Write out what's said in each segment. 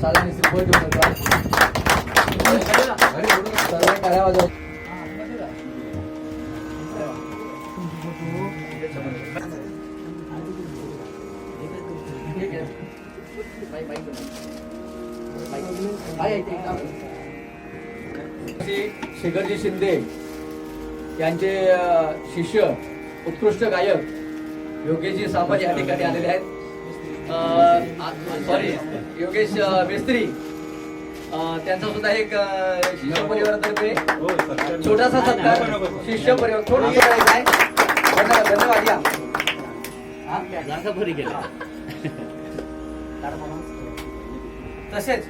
श्रीफळ घेऊन सर्व टाळ्या वाजवत शेखरजी शिंदे यांचे शिष्य उत्कृष्ट गायक योगेशजी सावंत या ठिकाणी आलेले आहेत. सॉरी योगेश मिस्त्री. त्यांचा सुद्धा एक शिष्य परिवारातर्फे छोटासा सत्कार. शिष्य परिवार थोडं करायचं आहे. धन्यवाद या. हा? तसेच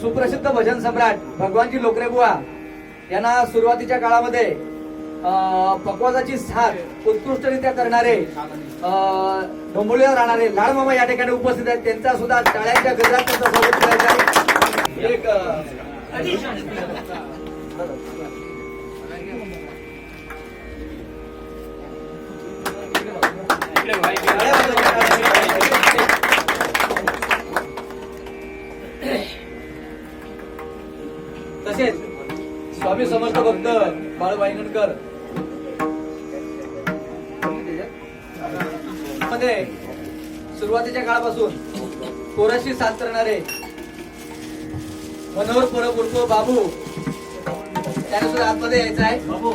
सुप्रसिद्ध भजन सम्राट भगवानजी लोकरे बुवा यांना सुरुवातीच्या काळामध्ये पकवाजाची साथ उत्कृष्टरित्या करणारे अं, राहणारे लाडमामा या ठिकाणी उपस्थित आहेत. त्यांचा सुद्धा टाळ्यांच्या गजरात त्यांचा स्वागत करायचं आहे. एक तसेच स्वामी समर्थ भक्त बाळ वायगणकर मध्ये सुरुवातीच्या काळापासून कोराशी साथ करणारे मनोहर परब उर्फ बाबू त्याने सुद्धा आतमध्ये यायचं आहे. बाबू.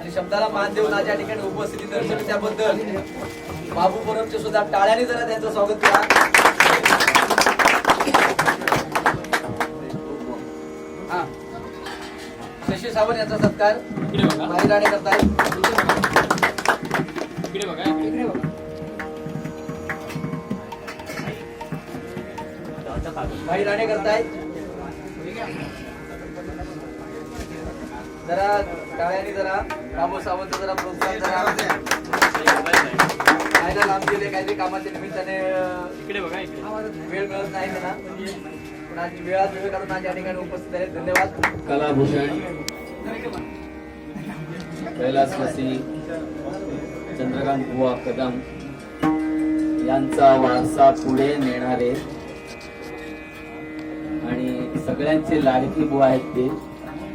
आणि शब्दाला मान देऊन आज या ठिकाणी उपस्थिती दर्शवली त्याबद्दल बाबू परबचे सुद्धा टाळ्याने जरा त्यांचं स्वागत करा. सावंत यांचा सत्कार बाहेर राणे करतायत बाहेर राणे करतायत जरा टाळ्याने जरा रामो सावंत जरा प्रोत्साहन जरा. खायला लांब गेले काहीतरी कामाच्या निमित्ताने अं, वेळ मिळत नाही त्यांना पण आज वेळात वेळ काढून आज या ठिकाणी उपस्थित आहेत. धन्यवाद. कलाभूषण. कैलासवासी चंद्रकांत बुवा कदम यांचा वारसा पुढे नेणारे आणि सगळ्यांचे लाडकी बुवा आहेत ते.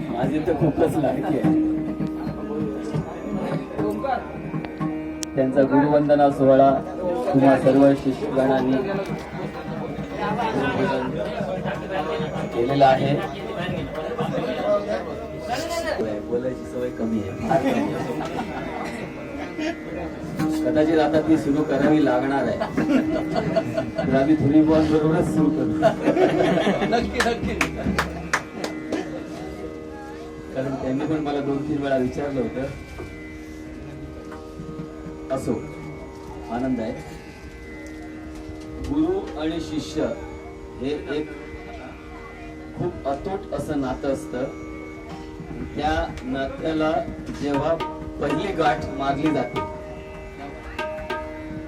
माझे तर खूपच लाडके आहे. त्यांचा गुरुवंदना सोहळा तुम्हा सर्व शिष्यगणांनी केलेला आहे. बोलायची सवय कमी आहे. कदाचित आता ती सुरू करावी लागणार आहे. तर आम्ही थोडी बॉल बरोबरच सुरू करू. नक्की नक्की. कारण त्यांनी पण मला दोन तीन वेळा विचारलं होतं. असो आनंद आहे. गुरु आणि शिष्य हे एक खूप अतूट असं नातं असतं. त्या नात्याला जेव्हा पहिली गाठ मारली जाते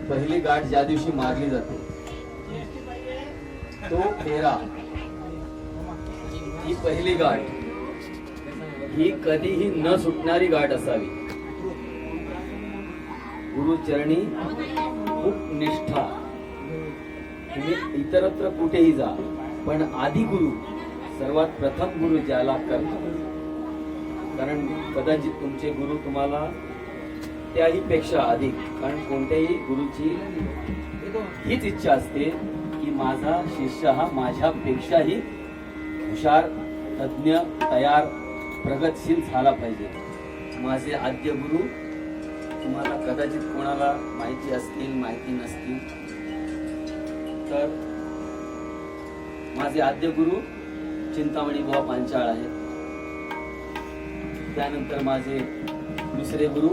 पहिली गाठ ज्या दिवशी मारली जाते तो फेरा ही पहिली गाठ ही कधीही न सुटणारी गाठ असावी. गुरुचरणी खूप निष्ठा तुम्ही इतरत्र कुठेही जा पण आधी गुरु सर्वात प्रथम गुरु ज्याला करतो कारण कदाचित तुमचे गुरु तुम्हाला त्याही पेक्षा अधिक कारण कोणत्याही गुरुची हीच इच्छा असते की माझा शिष्य हा माझ्यापेक्षाही हुशार तज्ज्ञ तयार प्रगतशील झाला पाहिजे. माझे आद्य गुरु तुम्हाला कदाचित कोणाला माहिती असतील माहिती नसतील तर माझे आद्य गुरु चिंतामणी बुवा पांचाळ आहेत. त्यानंतर माझे दुसरे गुरु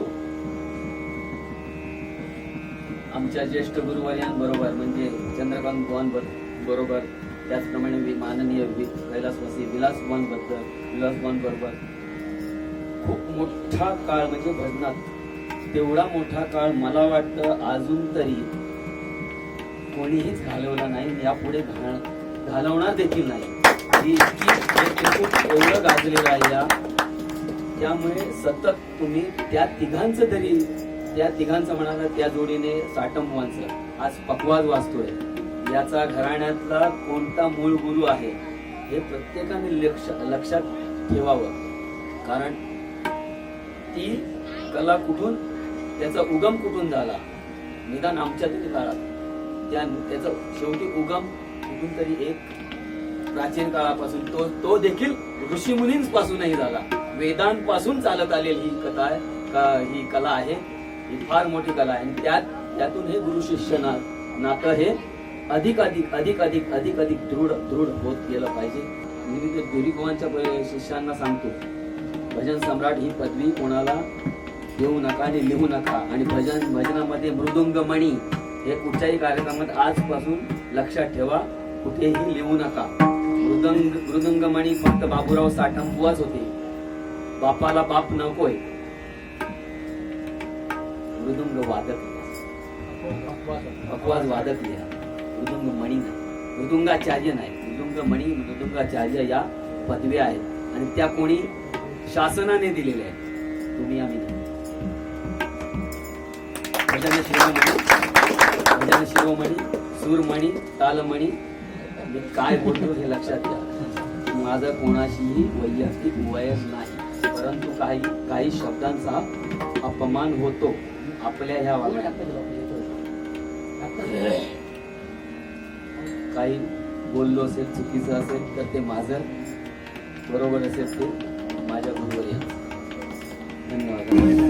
आमच्या ज्येष्ठ गुरुवर्यांबरोबर म्हणजे चंद्रकांत बुवांबर बरोबर. त्याचप्रमाणे मी माननीय कैलासवासी विलास बुवांबद्दल विलास बुवांबरोबर खूप मोठा काळ म्हणजे भजनात. तेवढा मोठा काळ मला वाटतं अजून तरी कोणीहीच घालवला नाही यापुढे घाल- घालवणार देखील नाही. ही इतकी हे एवढं गाजलेलं आहे या त्यामुळे सतत तुम्ही त्या तिघांचं तरी त्या तिघांचं म्हणाला त्या जोडीने साटंबुवांचं आज पकवाद वाचतोय. याचा घराण्यातला कोणता मूळ गुरु आहे हे प्रत्येकाने लक्ष लक्षात ठेवावं. कारण ती कला कुठून त्याचा उगम कुठून झाला? निदान आमच्या तरी काळात. त्या त्याचा शेवटी उगम कुठून तरी एक प्राचीन काळापासून तो तो देखील ऋषी मुनींपासूनही झाला. वेदांपासून चालत आलेली ही कथा का ही कला आहे ही फार मोठी कला आहे. आणि त्यात त्यातून हे गुरु शिष्य नातं हे अधिक अधिक अधिक अधिक अधिक अधिक दृढ दृढ होत गेलं पाहिजे. मी ते दुरीभवांच्या शिष्यांना सांगतो. भजन सम्राट ही पदवी कोणाला देऊ नका आणि लिहू नका. आणि भजन भजनामध्ये मृदुंग मणी हे कुठच्याही कार्यक्रमात आजपासून लक्षात ठेवा. कुठेही लिहू नका. मृदंग मृदुंग मणी फक्त बाबूराव साठंबुवाच होते. बापाला बाप नकोय. मृदुंग वादक अपवाद वादक लिहा. मृदुंग मणी नाही. मृदुंगाचार्य नाही. मृदुंग मणी मृदुंगाचार्य या पदव्या आहेत. आणि त्या कोणी? शासनाने दिलेल्या आहेत. तुम्ही आम्ही नाही. भजन शिरोमणी. भजन शिरोमणी सूरमणी तालमणी मी काय बोलतो हे लक्षात घ्या. माझं कोणाशीही वैयक्तिक वैर नाही. परंतु काही काही शब्दांचा अपमान होतो. आपल्या ह्या वागण्यात काही बोललो असेल चुकीचं असेल तर ते माझं बरोबर असेल ते माझ्या बरोबर या. धन्यवाद.